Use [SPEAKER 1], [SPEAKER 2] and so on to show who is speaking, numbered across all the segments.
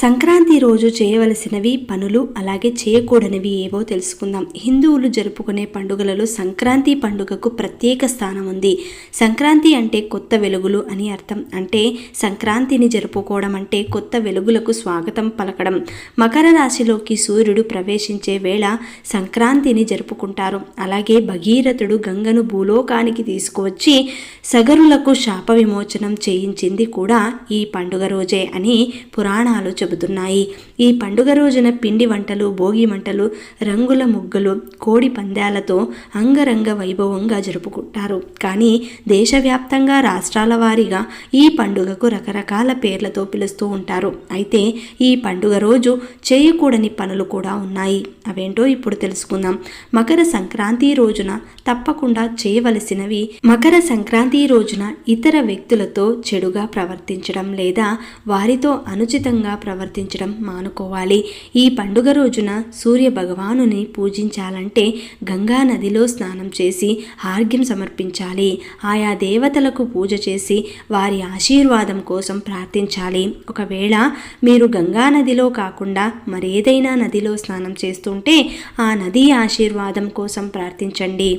[SPEAKER 1] సంక్రాంతి రోజు చేయవలసినవి పనులు అలాగే చేయకూడనివి ఏవో తెలుసుకుందాం. హిందువులు జరుపుకునే పండుగలలో సంక్రాంతి పండుగకు ప్రత్యేక స్థానం ఉంది. సంక్రాంతి అంటే కొత్త వెలుగులు అని అర్థం. అంటే సంక్రాంతిని జరుపుకోవడం అంటే కొత్త వెలుగులకు స్వాగతం పలకడం. మకర రాశిలోకి సూర్యుడు ప్రవేశించే వేళ సంక్రాంతిని జరుపుకుంటారు. అలాగే భగీరథుడు గంగను భూలోకానికి తీసుకువచ్చి సగరులకు శాప విమోచనం చేయించింది కూడా ఈ పండుగ రోజే అని పురాణాలు చెబుతున్నాయి. ఈ పండుగ రోజున పిండి వంటలు భోగి మంటలు రంగుల ముగ్గులు కోడి పందాలతో అంగరంగ వైభవంగా జరుపుకుంటారు. కానీ దేశవ్యాప్తంగా రాష్ట్రాల వారీగా ఈ పండుగకు రకరకాల పేర్లతో పిలుస్తూ ఉంటారు. అయితే ఈ పండుగ రోజు చేయకూడని పనులు కూడా ఉన్నాయి. అవేంటో ఇప్పుడు తెలుసుకుందాం. మకర సంక్రాంతి రోజున తప్పకుండా చేయవలసినవి మకర సంక్రాంతి రోజున ఇతర వ్యక్తులతో చెడుగా ప్రవర్తించడం లేదా వారితో అనుచితంగా ప్రవర్తించడం మానుకోవాలి. ఈ పండుగ రోజున సూర్య భగవానుని పూజించాలంటే గంగా నదిలో స్నానం చేసి ఆర్ఘ్యం సమర్పించాలి. ఆయా దేవతలకు పూజ చేసి వారి ఆశీర్వాదం కోసం ప్రార్థించాలి. ఒకవేళ మీరు గంగా నదిలో కాకుండా మరేదైనా నదిలో స్నానం చేస్తుంటే ఆ నది ఆశీర్వాదం కోసం ప్రార్థించండి.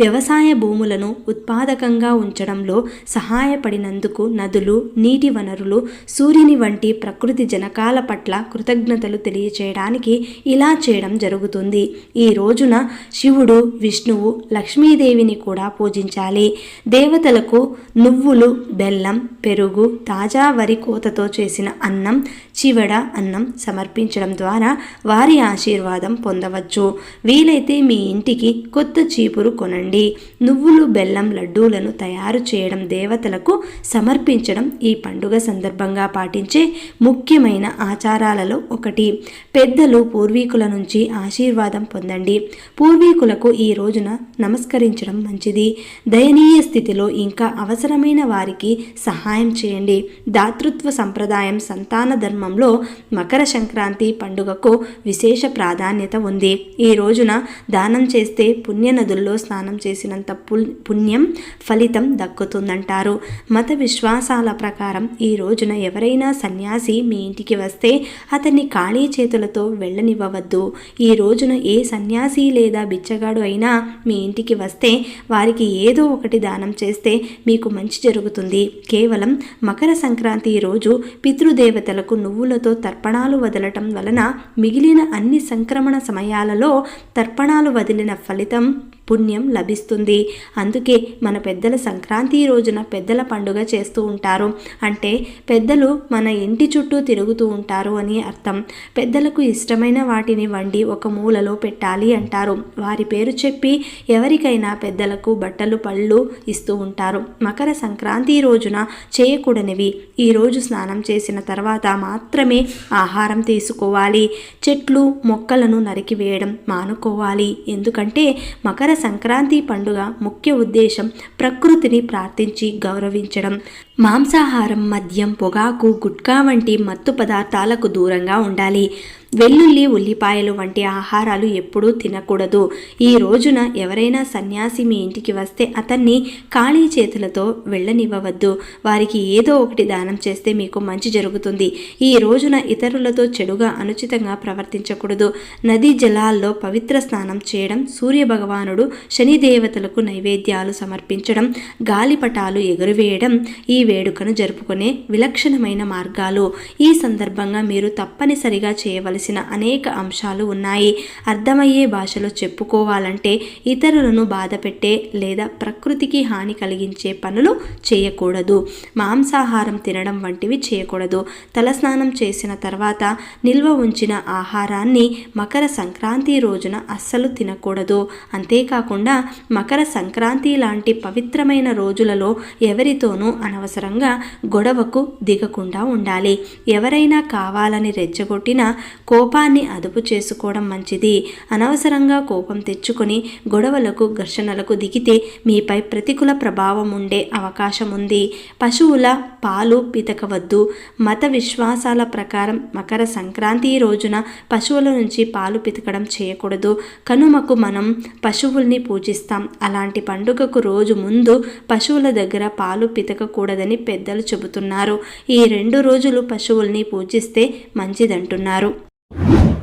[SPEAKER 1] వ్యవసాయ భూములను ఉత్పాదకంగా ఉంచడంలో సహాయపడినందుకు నదులు నీటి వనరులు సూర్యుని వంటి ప్రకృతి రకాల పట్ల కృతజ్ఞతలు తెలియచేయడానికి ఇలా చేయడం జరుగుతుంది. ఈ రోజున శివుడు విష్ణువు లక్ష్మీదేవిని కూడా పూజించాలి. దేవతలకు నువ్వులు బెల్లం పెరుగు తాజా వరి కోతతో చేసిన అన్నం చివడ అన్నం సమర్పించడం ద్వారా వారి ఆశీర్వాదం పొందవచ్చు. వీలైతే మీ ఇంటికి కొత్త చీపురు కొనండి. నువ్వులు బెల్లం లడ్డూలను తయారు చేయడం దేవతలకు సమర్పించడం ఈ పండుగ సందర్భంగా పాటించే ముఖ్యమైన ఆచారాలలో ఒకటి. పెద్దలు పూర్వీకుల నుంచి ఆశీర్వాదం పొందండి. పూర్వీకులకు ఈ రోజున నమస్కరించడం మంచిది. దయనీయ స్థితిలో ఇంకా అవసరమైన వారికి సహాయం చేయండి. దాతృత్వ సంప్రదాయం సంతాన ధర్మంలో మకర సంక్రాంతి పండుగకు విశేష ప్రాధాన్యత ఉంది. ఈ రోజున దానం చేస్తే పుణ్య నదుల్లో స్నానం చేసినంత పుణ్యం ఫలితం దక్కుతుందంటారు. మత విశ్వాసాల ప్రకారం ఈ రోజున ఎవరైనా సన్యాసి మీ ఇంటికి వస్తే అతన్ని ఖాళీ చేతులతో వెళ్ళనివ్వవద్దు. ఈ రోజున ఏ సన్యాసి లేదా బిచ్చగాడు అయినా మీ ఇంటికి వస్తే వారికి ఏదో ఒకటి దానం చేస్తే మీకు మంచి జరుగుతుంది. కేవలం మకర సంక్రాంతి రోజు పితృదేవతలకు నువ్వులతో తర్పణాలు వదలటం వలన మిగిలిన అన్ని సంక్రమణ సమయాలలో తర్పణాలు వదిలిన ఫలితం పుణ్యం లభిస్తుంది. అందుకే మన పెద్దల సంక్రాంతి రోజున పెద్దల పండుగ చేస్తూ ఉంటారు. అంటే పెద్దలు మన ఇంటి చుట్టూ తిరుగుతూ ఉంటారు అని అర్థం. పెద్దలకు ఇష్టమైన వాటిని వండి ఒక మూలలో పెట్టాలి అంటారు. వారి పేరు చెప్పి ఎవరికైనా పెద్దలకు బట్టలు పళ్ళు ఇస్తూ ఉంటారు. మకర సంక్రాంతి రోజున చేయకూడనివి. ఈరోజు స్నానం చేసిన తర్వాత మాత్రం మాత్రమే ఆహారం తీసుకోవాలి. చెట్లు మొక్కలను నరికివేయడం మానుకోవాలి. ఎందుకంటే మకర సంక్రాంతి పండుగ ముఖ్య ఉద్దేశం ప్రకృతిని ప్రార్థించి గౌరవించడం. మాంసాహారం మద్యం పొగాకు గుట్కా వంటి మత్తు పదార్థాలకు దూరంగా ఉండాలి. వెల్లుల్లి ఉల్లిపాయలు వంటి ఆహారాలు ఎప్పుడూ తినకూడదు. ఈ రోజున ఎవరైనా సన్యాసి మీ ఇంటికి వస్తే అతన్ని ఖాళీ చేతులతో వెళ్ళనివ్వవద్దు. వారికి ఏదో ఒకటి దానం చేస్తే మీకు మంచి జరుగుతుంది. ఈ రోజున ఇతరులతో చెడుగా అనుచితంగా ప్రవర్తించకూడదు. నదీ జలాల్లో పవిత్ర స్నానం చేయడం సూర్య భగవానుడు శని దేవతలకు నైవేద్యాలు సమర్పించడం గాలిపటాలు ఎగురవేయడం ఈ వేడుకను జరుపుకునే విలక్షణమైన మార్గాలు. ఈ సందర్భంగా మీరు తప్పనిసరిగా చేయవలసిన అనేక అంశాలు ఉన్నాయి. అర్థమయ్యే భాషలో చెప్పుకోవాలంటే ఇతరులను బాధపెట్టే లేదా ప్రకృతికి హాని కలిగించే పనులు చేయకూడదు. మాంసాహారం తినడం వంటివి చేయకూడదు. తలస్నానం చేసిన తర్వాత నిల్వ ఉంచిన ఆహారాన్ని మకర సంక్రాంతి రోజున అస్సలు తినకూడదు. అంతేకాకుండా మకర సంక్రాంతి లాంటి పవిత్రమైన రోజులలో ఎవరితోనూ అనవసరంగా గొడవకు దిగకుండా ఉండాలి. ఎవరైనా కావాలని రెచ్చగొట్టినా కోపాన్ని అదుపు చేసుకోవడం మంచిది. అనవసరంగా కోపం తెచ్చుకొని గొడవలకు ఘర్షణలకు దిగితే మీపై ప్రతికూల ప్రభావం ఉండే అవకాశం ఉంది. పశువుల పాలు పితకవద్దు. మత విశ్వాసాల ప్రకారం మకర సంక్రాంతి రోజున పశువుల నుంచి పాలు పితకడం చేయకూడదు. కనుమకు మనం పశువుల్ని పూజిస్తాం. అలాంటి పండుగకు రోజు ముందు పశువుల దగ్గర పాలు పితకకూడదని పెద్దలు చెబుతున్నారు. ఈ రెండు రోజులు పశువుల్ని పూజిస్తే మంచిదంటున్నారు. you.